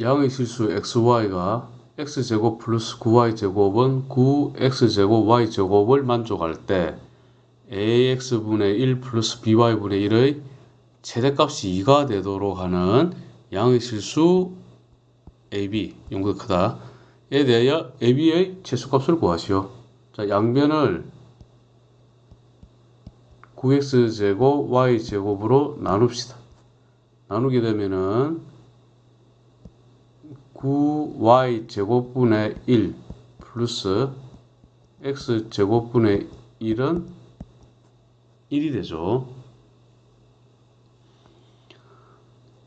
양의 실수 xy가 x제곱 플러스 9y제곱은 9x제곱 y제곱을 만족할 때 ax분의 1 플러스 by분의 1의 최대값이 2가 되도록 하는 양의 실수 ab 용보다 크다. 에 대하여 ab의 최소값을 구하시오. 자, 양변을 9x제곱 y제곱으로 나눕시다. 나누게 되면은 9y 제곱분의 1 플러스 x 제곱분의 1은 1이 되죠.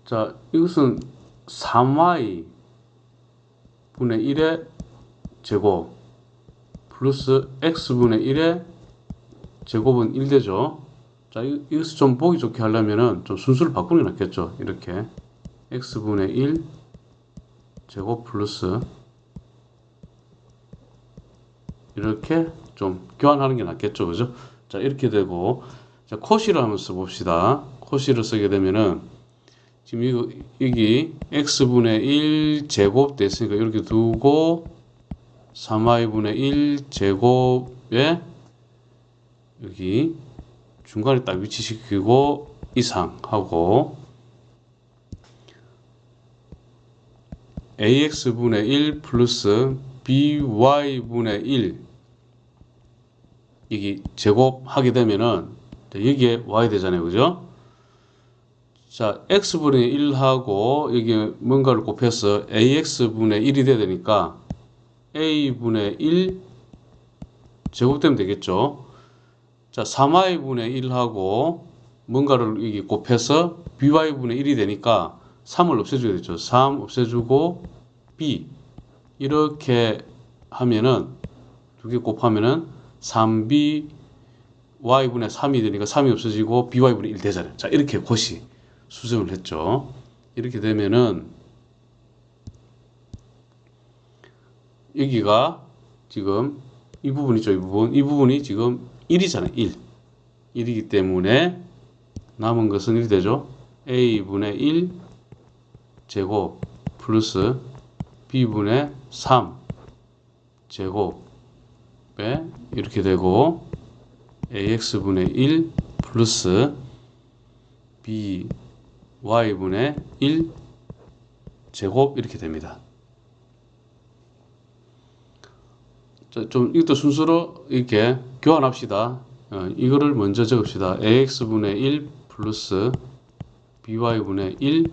자, 이것은 3y 분의 1의 제곱 플러스 x분의 1의 제곱은 1 되죠. 자, 이- 이것을 좀 보기 좋게 하려면은 좀 순수를 바꾸는 게 낫겠죠. 이렇게 x분의 1 제곱 플러스 이렇게 좀 교환하는 게 낫겠죠. 그죠? 자, 이렇게 되고 자, 코시를 한번 써봅시다. 코시를 쓰게 되면은 지금 이거, 여기 x분의 1 제곱 됐으니까 이렇게 두고 3y분의 1 제곱에 여기 중간에 딱 위치시키고 이상하고 ax분의 1 플러스 by분의 1 이게 제곱하게 되면은 여기에 y 되잖아요. 그죠? 자, x분의 1하고 여기 뭔가를 곱해서 ax분의 1이 돼야 되니까 a분의 1 제곱되면 되겠죠. 자, 3y분의 1하고 뭔가를 여기 곱해서 by분의 1이 되니까 3을 없애줘야 되죠. 3 없애주고 b 이렇게 하면은 두 개 곱하면은 3b y분의 3이 되니까 3이 없어지고 by분의 1 되잖아요. 자, 이렇게 곧이 수정을 했죠. 이렇게 되면은 여기가 지금 이 부분이죠. 이 부분. 이 부분이 지금 1이잖아요. 1. 1이기 때문에 남은 것은 1이 되죠. a분의 1 제곱 플러스 b분의 3 제곱에 이렇게 되고 ax분의 1 플러스 b y분의 1 제곱 이렇게 됩니다. 자, 좀 이것도 순서로 이렇게 교환합시다. 어, 이거를 먼저 적읍시다. ax분의 1 플러스 by분의 1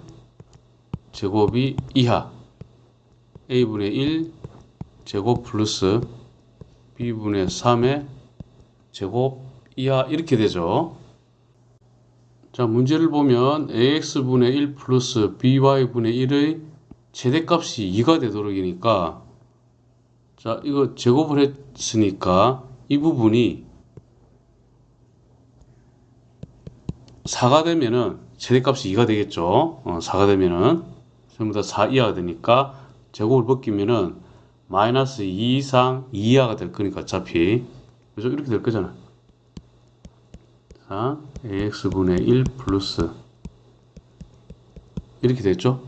제곱이 이하 a분의 1 제곱 플러스 b분의 3의 제곱 이하 이렇게 되죠. 자, 문제를 보면 ax분의 1 플러스 by분의 1의 최대값이 2가 되도록이니까 자, 이거 제곱을 했으니까 이 부분이 4가 되면은 최대값이 2가 되겠죠. 어, 4가 되면은 전부 다 4 이하가 되니까 제곱을 벗기면은 마이너스 2 이상 2 이하가 될 거니까 어차피 그래서 이렇게 될 거잖아. 자, ax분의 1 플러스 이렇게 됐죠?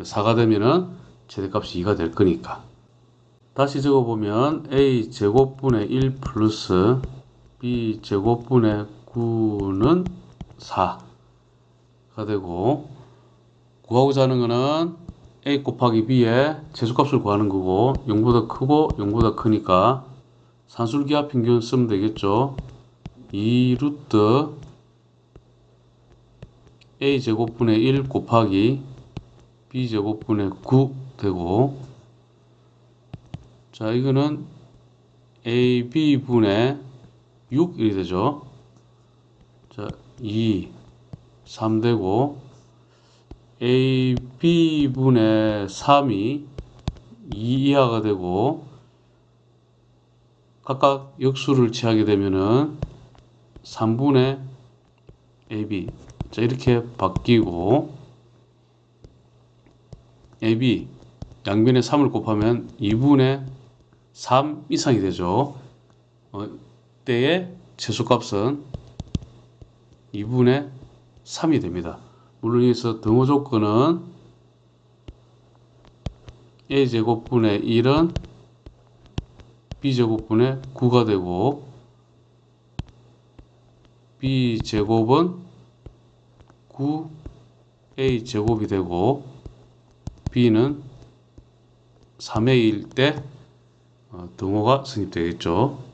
4가 되면은 최대값이 2가 될 거니까. 다시 적어보면 a 제곱분의 1 플러스 b 제곱분의 9는 4가 되고 구하고자 하는 거는 a 곱하기 b의 최소값을 구하는 거고 0보다 크고 0보다 크니까 산술기하 평균 쓰면 되겠죠. 2 루트 a 제곱분의 1 곱하기 b 제곱분의 9 되고 자 이거는 ab분의 6 이렇게 되죠. 자 2, 3 되고 ab분의 3이 2 이하가 되고 각각 역수를 취하게 되면은 3분의 ab 자 이렇게 바뀌고 ab 양변에 3을 곱하면 2분의 3 이상이 되죠. 어, 때의 최소값은 2분의 3이 됩니다. 물론 여기서 등호 조건은 a제곱분의 1은 b제곱분의 9가 되고 b제곱은 9a제곱이 되고 b는 3a일 때 어, 등호가 성립되겠죠.